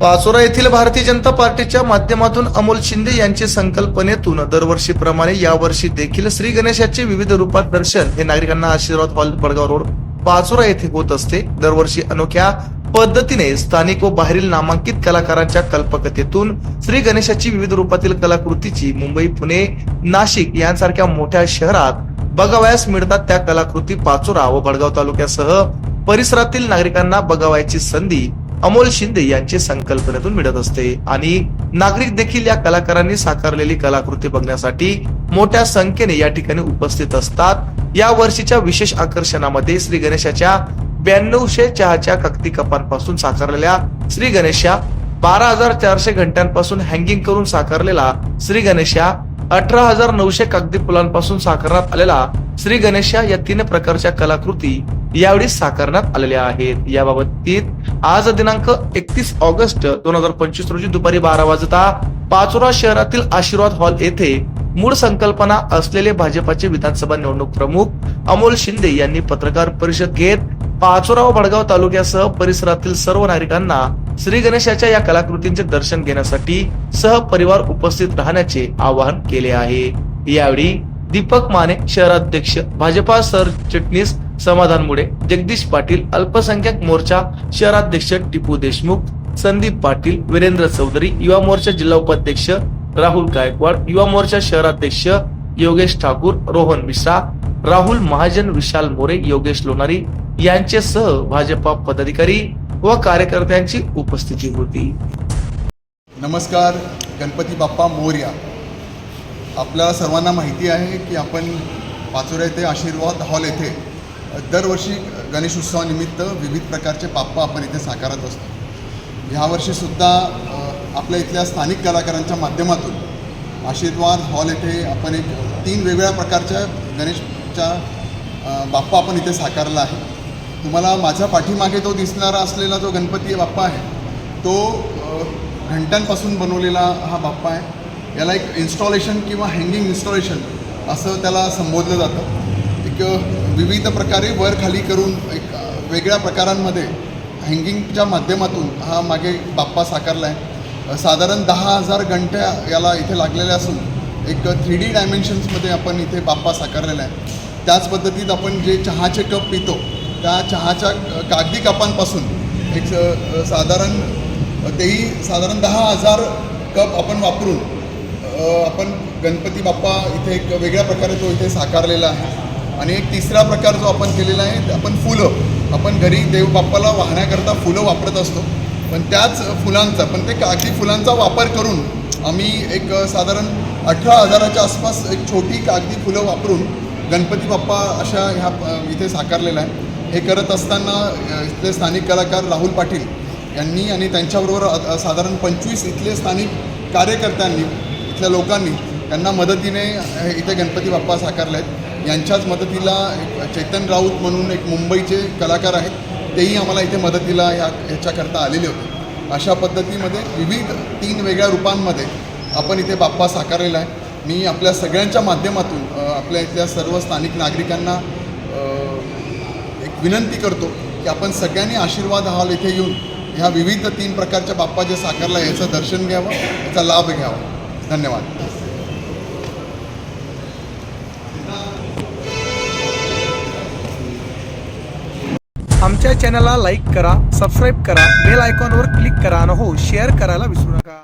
पाचोरा येथील भारतीय जनता पार्टीच्या माध्यमातून अमोल शिंदे यांच्या संकल्पनेतून दरवर्षीप्रमाणे यावर्षी देखील श्री गणेशाचे विविध रूपात दर्शन हे नागरिकांना आशीर्वाद हॉल बडगाव रोड पाचोरा येथे होत असते. दरवर्षी अनोख्या पद्धतीने स्थानिक व बाहेरील नामांकित कलाकारांच्या कल्पकथेतून श्री गणेशाची विविध रूपातील कलाकृतीची मुंबई पुणे नाशिक यांसारख्या मोठ्या शहरात बघावयास मिळतात. त्या कलाकृती पाचोरा व बडगाव तालुक्यासह परिसरातील नागरिकांना बघावयाची संधी अमोल शिंदे यांची संकल्पनेतून मिळत असते. आणि नागरिक देखील या कलाकारांनी साकारलेली कलाकृती बघण्यासाठी मोठ्या संख्येने या ठिकाणी उपस्थित असतात. या वर्षीच्या विशेष आकर्षणामध्ये श्री गणेशाच्या ब्याण्णवशे चहाच्या कक्ती कपांपासून साकारलेल्या श्री गणेशा बारा हजार चारशे घंट्यांपासून हँगिंग करून साकारलेला श्री गणेशा अठरा हजार नऊशे कागदी फुलांपासून साकारण्यात आलेला श्री गणेशा या तीन प्रकारच्या कलाकृती यावेळी साकारण्यात आलेल्या आहेत. याबाबतीत आज दिनांक एकतीस ऑगस्ट दोन हजार पंचवीस रोजी दुपारी बारा वाजता पाचोरा शहरातील आशीर्वाद हॉल येथे मूळ संकल्पना असलेले भाजपाचे विधानसभा निवडणूक प्रमुख अमोल शिंदे यांनी पत्रकार परिषद घेत पाचोराव भडगाव तालुक्यासह परिसरातील सर्व नागरिकांना श्री गणेशाच्या या कलाकृतींचे दर्शन घेण्यासाठी सहपरिवार उपस्थित राहण्याचे आवाहन केले आहे. यावेळी दीपक माने शहराध्यक्ष भाजपा सरचिटणीस समाधान मुळे जगदीश पाटील अल्पसंख्याक मोर्चा शहराध्यक्ष टिपू देशमुख संदीप पाटील वीरेंद्र चौधरी युवा मोर्चा जिल्हा उपाध्यक्ष राहुल गायकवाड युवा मोर्चा शहराध्यक्ष योगेश ठाकूर रोहन मिश्रा राहुल महाजन विशाल मोरे योगेश लोणारी यांच्यासह भाजपा पदाधिकारी व कार्यकर्त्यांची उपस्थिती होती. नमस्कार गणपती बाप्पा मोर्या. आपल्याला सर्वांना माहिती आहे की आपण पाचोरा येथे आशीर्वाद हॉल येथे दरवर्षी गणेशोत्सवानिमित्त विविध प्रकारचे बाप्पा आपण इथे साकारत असतो. ह्यावर्षीसुद्धा आपल्या इथल्या स्थानिक कलाकारांच्या माध्यमातून आशीर्वाद हॉल येथे आपण एक तीन वेगवेगळ्या प्रकारच्या गणेश अ, बाप्पा आपण इथे साकारला आहे. तुम्हाला माझ्या पाठीमागे तो दिसणारा असलेला जो गणपती बाप्पा आहे तो घंट्यांपासून बनवलेला हा बाप्पा आहे. याला एक इन्स्टॉलेशन किंवा हँगिंग इन्स्टॉलेशन असं त्याला संबोधलं जातं. एक विविध प्रकारे वर खाली करून एक वेगळ्या प्रकारांमध्ये हँगिंगच्या माध्यमातून हा मागे बाप्पा साकारला आहे. साधारण दहा हजार घंट्या याला इथे लागलेल्या असून एक थ्री डी डायमेन्शन्समध्ये आपण इथे बाप्पा साकारलेला आहे. त्याच पद्धतीत आपण जे चहाचे कप पितो त्या चहाच्या कागदी कपांपासून एक साधारण तेही साधारण दहा हजार कप आपण वापरून आपण गणपती बाप्पा इथे एक वेगळ्या प्रकारे तो इथे साकारलेला आहे. आणि एक तिसरा प्रकार जो आपण केलेला आहे ते आपण फुलं आपण घरी देवबाप्पाला वाहण्याकरता फुलं वापरत असतो. पण त्याच फुलांचा पण ते कागदी फुलांचा वापर करून आम्ही एक साधारण अठरा हजाराच्या आसपास एक छोटी कागदी फुलं वापरून गणपती बाप्पा अशा ह्या इथे साकारलेला आहे. हे करत असताना इथले स्थानिक कलाकार राहुल पाटील यांनी आणि त्यांच्याबरोबर साधारण पंचवीस इथले स्थानिक कार्यकर्त्यांनी इथल्या लोकांनी त्यांना मदतीने इथे गणपती बाप्पा साकारले आहेत. यांच्याच मदतीला एक राऊत म्हणून एक मुंबईचे कलाकार आहेत. तेही आम्हाला इथे मदतीला ह्या ह्याच्याकरता आलेले होते. अशा पद्धतीमध्ये विविध तीन वेगळ्या रूपांमध्ये आपण इथे बाप्पा साकारलेला आहे. मी आपल्या सगळ्यांच्या माध्यमातून आपल्या इथल्या सर्व स्थानिक नागरिकांना एक विनंती करतो की आपण सगळ्यांनी आशीर्वाद हॉल इथे येऊन ह्या विविध तीन प्रकारच्या बाप्पा जे साकारला याचं दर्शन घ्यावं याचा लाभ घ्यावा. धन्यवाद. आमच्या चॅनलला लाईक करा सबस्क्राईब करा बेल आयकॉनवर क्लिक करा आणि हो शेअर करायला विसरू नका.